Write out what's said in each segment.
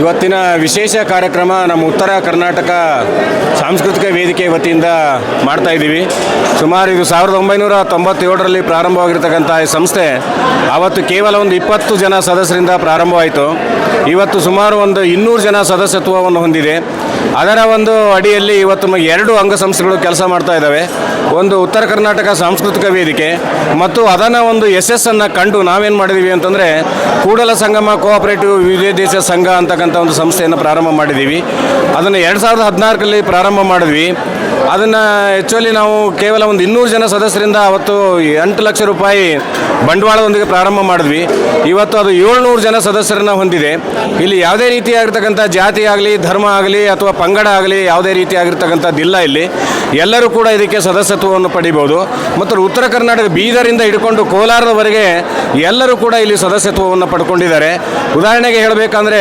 ಇವತ್ತಿನ ವಿಶೇಷ ಕಾರ್ಯಕ್ರಮ ನಮ್ಮ ಉತ್ತರ ಕರ್ನಾಟಕ ಸಾಂಸ್ಕೃತಿಕ ವೇದಿಕೆ ವತಿಯಿಂದ ಮಾಡ್ತಾ ಇದ್ದೀವಿ. ಸುಮಾರು ಇದು ಸಾವಿರದ ಒಂಬೈನೂರ ತೊಂಬತ್ತೇಳರಲ್ಲಿ ಪ್ರಾರಂಭವಾಗಿರ್ತಕ್ಕಂಥ ಈ ಸಂಸ್ಥೆ ಆವತ್ತು ಕೇವಲ ಒಂದು ಇಪ್ಪತ್ತು ಜನ ಸದಸ್ಯರಿಂದ ಪ್ರಾರಂಭವಾಯಿತು. ಇವತ್ತು ಸುಮಾರು ಒಂದು ಇನ್ನೂರು ಜನ ಸದಸ್ಯತ್ವವನ್ನು ಹೊಂದಿದೆ. ಅದರ ಒಂದು ಅಡಿಯಲ್ಲಿ ಇವತ್ತು ಎರಡು ಅಂಗಸಂಸ್ಥೆಗಳು ಕೆಲಸ ಮಾಡ್ತಾ ಇದ್ದಾವೆ. ಒಂದು ಉತ್ತರ ಕರ್ನಾಟಕ ಸಾಂಸ್ಕೃತಿಕ ವೇದಿಕೆ ಮತ್ತು ಅದನ್ನು ಒಂದು ಯಶಸ್ಸನ್ನು ಕಂಡು ನಾವೇನು ಮಾಡಿದ್ದೀವಿ ಅಂತಂದರೆ ಕೂಡಲ ಸಂಗಮ ಕೋಆಪರೇಟಿವ್ ದೇಶ ಸಂಘ ಅಂತಕ್ಕಂಥ ಒಂದು ಸಂಸ್ಥೆಯನ್ನು ಪ್ರಾರಂಭ ಮಾಡಿದ್ದೀವಿ ಅದನ್ನು ಎರಡು ಸಾವಿರದ ಹದಿನಾಲ್ಕರಲ್ಲಿ ಪ್ರಾರಂಭ ಮಾಡಿದ್ವಿ. ಅದನ್ನು ಆ್ಯಕ್ಚುಲಿ ನಾವು ಕೇವಲ ಒಂದು ಇನ್ನೂರು ಜನ ಸದಸ್ಯರಿಂದ ಅವತ್ತು ಎಂಟು ಲಕ್ಷ ರೂಪಾಯಿ ಬಂಡವಾಳದೊಂದಿಗೆ ಪ್ರಾರಂಭ ಮಾಡಿದ್ವಿ. ಇವತ್ತು ಅದು ಏಳ್ನೂರು ಜನ ಸದಸ್ಯರನ್ನ ಹೊಂದಿದೆ. ಇಲ್ಲಿ ಯಾವುದೇ ರೀತಿಯಾಗಿರ್ತಕ್ಕಂಥ ಜಾತಿ ಆಗಲಿ ಧರ್ಮ ಆಗಲಿ ಅಥವಾ ಪಂಗಡ ಆಗಲಿ ಯಾವುದೇ ರೀತಿಯಾಗಿರ್ತಕ್ಕಂಥದ್ದಿಲ್ಲ ಇಲ್ಲಿ. ಎಲ್ಲರೂ ಕೂಡ ಇದಕ್ಕೆ ಸದಸ್ಯತ್ವವನ್ನು ಪಡಿಬೋದು. ಮತ್ತು ಉತ್ತರ ಕರ್ನಾಟಕ ಬೀದರಿಂದ ಹಿಡ್ಕೊಂಡು ಕೋಲಾರದವರೆಗೆ ಎಲ್ಲರೂ ಕೂಡ ಇಲ್ಲಿ ಸದಸ್ಯತ್ವವನ್ನು ಪಡ್ಕೊಂಡಿದ್ದಾರೆ. ಉದಾಹರಣೆಗೆ ಹೇಳಬೇಕಂದ್ರೆ,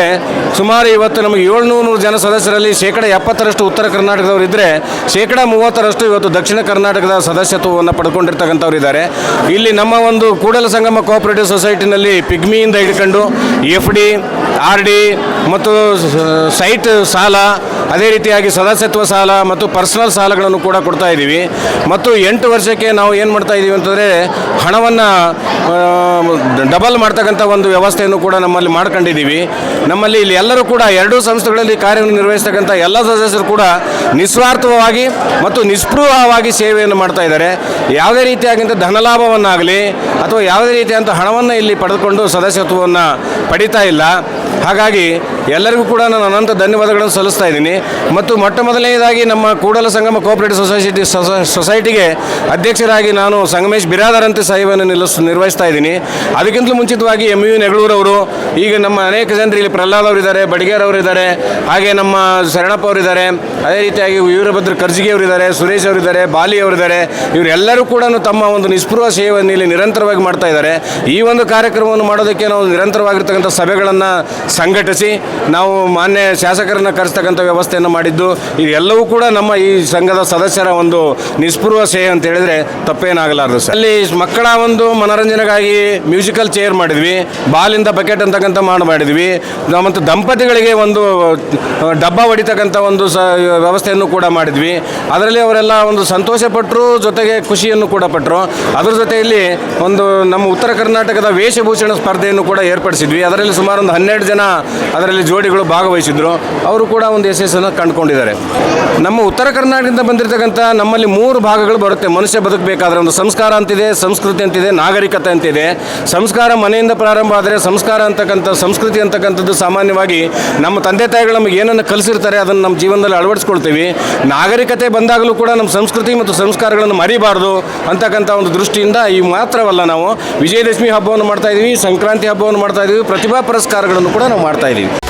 ಸುಮಾರು ಇವತ್ತು ನಮಗೆ ಏಳ್ನೂರು ಜನ ಸದಸ್ಯರಲ್ಲಿ ಶೇಕಡ ಎಪ್ಪತ್ತರಷ್ಟು ಉತ್ತರ ಕರ್ನಾಟಕದವರು ಇದ್ದರೆ ಶೇಕಡ ಮೂವತ್ತರಷ್ಟು ಇವತ್ತು ದಕ್ಷಿಣ ಕರ್ನಾಟಕದ ಸದಸ್ಯತ್ವವನ್ನು ಪಡ್ಕೊಂಡಿರ್ತಕ್ಕಂಥವ್ರು ಇದ್ದಾರೆ. ಇಲ್ಲಿ ನಮ್ಮ ಒಂದು ಕೂಡಲ ಸಂಗಮ ಕೋಆಪರೇಟಿವ್ ಸೊಸೈಟಿನಲ್ಲಿ ಪಿಗ್ಮಿಯಿಂದ ಹಿಡ್ಕೊಂಡು ಎಫ್ ಡಿ, ಆರ್ ಡಿ ಮತ್ತು ಸೈಟ್ ಸಾಲ, ಅದೇ ರೀತಿಯಾಗಿ ಸದಸ್ಯತ್ವ ಸಾಲ ಮತ್ತು ಪರ್ಸನಲ್ ಸಾಲಗಳನ್ನು ಕೂಡ ಕೊಡ್ತಾ ಇದ್ದೀವಿ. ಮತ್ತು ಎಂಟು ವರ್ಷಕ್ಕೆ ನಾವು ಏನು ಮಾಡ್ತಾ ಇದ್ದೀವಿ ಅಂತಂದರೆ ಹಣವನ್ನು ಡಬಲ್ ಮಾಡ್ತಕ್ಕಂಥ ಒಂದು ವ್ಯವಸ್ಥೆಯನ್ನು ಕೂಡ ನಮ್ಮಲ್ಲಿ ಮಾಡ್ಕೊಂಡಿದ್ದೀವಿ. ನಮ್ಮಲ್ಲಿ ಇಲ್ಲಿ ಎಲ್ಲರೂ ಕೂಡ, ಎರಡೂ ಸಂಸ್ಥೆಗಳಲ್ಲಿ ಕಾರ್ಯನಿರ್ವಹಿಸ್ತಕ್ಕಂಥ ಎಲ್ಲ ಸದಸ್ಯರು ಕೂಡ ನಿಸ್ವಾರ್ಥವಾಗಿ ಮತ್ತು ನಿಸ್ಪೃಹವಾಗಿ ಸೇವೆಯನ್ನು ಮಾಡ್ತಾ ಇದ್ದಾರೆ. ಯಾವುದೇ ರೀತಿಯಾಗಿಂತ ಧನಲಾಭವನ್ನಾಗಲಿ ಅಥವಾ ಯಾವುದೇ ರೀತಿಯಾದಂಥ ಹಣವನ್ನು ಇಲ್ಲಿ ಪಡೆದುಕೊಂಡು ಸದಸ್ಯತ್ವವನ್ನು ಪಡಿತಾ ಇಲ್ಲ. ಹಾಗಾಗಿ ಎಲ್ಲರಿಗೂ ಕೂಡ ನಾನು ಅನಂತ ಧನ್ಯವಾದಗಳನ್ನು ಸಲ್ಲಿಸ್ತಾ ಇದ್ದೀನಿ. ಮತ್ತು ಮೊಟ್ಟ ಮೊದಲನೇದಾಗಿ ನಮ್ಮ ಕೂಡಲ ಸಂಗಮ ಕೋಆಪರೇಟಿವ್ ಸೊಸೈಟಿ ಸೊಸೈಟಿಗೆ ಅಧ್ಯಕ್ಷರಾಗಿ ನಾನು ಸಂಗಮೇಶ್ ಬಿರಾದರಂತೆ ಸೇವೆಯನ್ನು ನಿಲ್ಲಿಸ್, ನಿರ್ವಹಿಸ್ತಾ ಇದ್ದೀನಿ. ಅದಕ್ಕಿಂತಲೂ ಮುಂಚಿತವಾಗಿ ಎಂ ಯು ನೆಗಳೂರವರು, ಈಗ ನಮ್ಮ ಅನೇಕ ಜನರು ಇಲ್ಲಿ ಪ್ರಹ್ಲಾದ್ ಅವರಿದ್ದಾರೆ, ಬಡಿಗೇರ್ ಅವರಿದ್ದಾರೆ, ಹಾಗೆ ನಮ್ಮ ಶರಣಪ್ಪ ಅವರಿದ್ದಾರೆ, ಅದೇ ರೀತಿಯಾಗಿ ವೀರಭದ್ರ ಕರ್ಜಿಗೆ ಅವರಿದ್ದಾರೆ, ಸುರೇಶ್ ಅವರಿದ್ದಾರೆ, ಬಾಲಿ ಅವರಿದ್ದಾರೆ, ಇವರೆಲ್ಲರೂ ಕೂಡ ತಮ್ಮ ಒಂದು ನಿಸ್ಪೃಹ ಸೇವೆಯನ್ನು ಇಲ್ಲಿ ನಿರಂತರವಾಗಿ ಮಾಡ್ತಾ ಇದ್ದಾರೆ. ಈ ಒಂದು ಕಾರ್ಯಕ್ರಮವನ್ನು ಮಾಡೋದಕ್ಕೆ ನಾವು ನಿರಂತರವಾಗಿರ್ತಕ್ಕಂಥ ಸಭೆಗಳನ್ನು ಸಂಘಟಿಸಿ ನಾವು ಮಾನ್ಯ ಶಾಸಕರನ್ನ ಕರೆಸ್ತಕ್ಕಂಥ ವ್ಯವಸ್ಥೆಯನ್ನು ಮಾಡಿದ್ದು ಇದೆಲ್ಲವೂ ಕೂಡ ನಮ್ಮ ಈ ಸಂಘದ ಸದಸ್ಯರ ಒಂದು ನಿಸ್ಪೃಹ ಸೇವೆ ಅಂತ ಹೇಳಿದ್ರೆ ತಪ್ಪೇನಾಗಲಾರದು ಸರ್. ಅಲ್ಲಿ ಮಕ್ಕಳ ಒಂದು ಮನೋರಂಜನೆಗಾಗಿ ಮ್ಯೂಸಿಕಲ್ ಚೇರ್ ಮಾಡಿದ್ವಿ, ಬಾಲಿಂದ ಬಕೆಟ್ ಅಂತಕ್ಕಂಥ ಮಾಡಿ ಮಾಡಿದ್ವಿ. ಮತ್ತು ದಂಪತಿಗಳಿಗೆ ಒಂದು ಡಬ್ಬ ಹೊಡಿತಕ್ಕಂಥ ಒಂದು ಸ, ವ್ಯವಸ್ಥೆಯನ್ನು ಕೂಡ ಮಾಡಿದ್ವಿ. ಅದರಲ್ಲಿ ಅವರೆಲ್ಲ ಒಂದು ಸಂತೋಷ ಪಟ್ಟರು ಜೊತೆಗೆ ಖುಷಿಯನ್ನು ಕೂಡ ಪಟ್ಟರು ಅದರ ಜೊತೆಯಲ್ಲಿ ಒಂದು ನಮ್ಮ ಉತ್ತರ ಕರ್ನಾಟಕದ ವೇಷಭೂಷಣ ಸ್ಪರ್ಧೆಯನ್ನು ಕೂಡ ಏರ್ಪಡಿಸಿದ್ವಿ. ಅದರಲ್ಲಿ ಸುಮಾರು ಒಂದು ಹನ್ನೆರಡು ಜನ ಅದರಲ್ಲಿ ಜೋಡಿಗಳು ಭಾಗವಹಿಸಿದ್ರು. ಅವರು ಕೂಡ ಒಂದು ಯಶಸ್ಸನ್ನು ಕಂಡುಕೊಂಡಿದ್ದಾರೆ. ನಮ್ಮ ಉತ್ತರ ಕರ್ನಾಟಕದಿಂದ ಬಂದಿರತಕ್ಕಂಥ ನಮ್ಮಲ್ಲಿ ಮೂರು ಭಾಗಗಳು ಬರುತ್ತೆ. ಮನುಷ್ಯ ಬದುಕಬೇಕಾದ್ರೆ ಒಂದು ಸಂಸ್ಕಾರ ಅಂತಿದೆ, ಸಂಸ್ಕೃತಿ ಅಂತಿದೆ, ನಾಗರಿಕತೆ ಅಂತಿದೆ. ಸಂಸ್ಕಾರ ಮನೆಯಿಂದ ಪ್ರಾರಂಭ ಆದರೆ ಸಂಸ್ಕಾರ ಅಂತಕ್ಕಂಥ, ಸಂಸ್ಕೃತಿ ಅಂತಕ್ಕಂಥದ್ದು ಸಾಮಾನ್ಯವಾಗಿ ನಮ್ಮ ತಂದೆ ತಾಯಿಗಳು ನಮಗೆ ಏನನ್ನು ಕಲಿಸಿರ್ತಾರೆ ಅದನ್ನು ನಮ್ಮ ಜೀವನದಲ್ಲಿ ಅಳವಡಿಸ್ಕೊಳ್ತೀವಿ. ನಾಗರಿಕತೆ ಬಂದಾಗಲೂ ಕೂಡ ನಮ್ಮ ಸಂಸ್ಕೃತಿ ಮತ್ತು ಸಂಸ್ಕಾರಗಳನ್ನು ಮರಿಬಾರ್ದು ಅಂತಕ್ಕಂಥ ಒಂದು ದೃಷ್ಟಿಯಿಂದ ಈ ಮಾತ್ರವಲ್ಲ ನಾವು ವಿಜಯದಶಮಿ ಹಬ್ಬವನ್ನು ಮಾಡ್ತಾ ಇದ್ದೀವಿ, ಸಂಕ್ರಾಂತಿ ಹಬ್ಬವನ್ನು ಮಾಡ್ತಾ ಇದ್ದೀವಿ, ಪ್ರತಿಭಾ ಪುರಸ್ಕಾರಗಳನ್ನು ಕೂಡ ನಾವು ಮಾಡ್ತಾ ಇದ್ದೀವಿ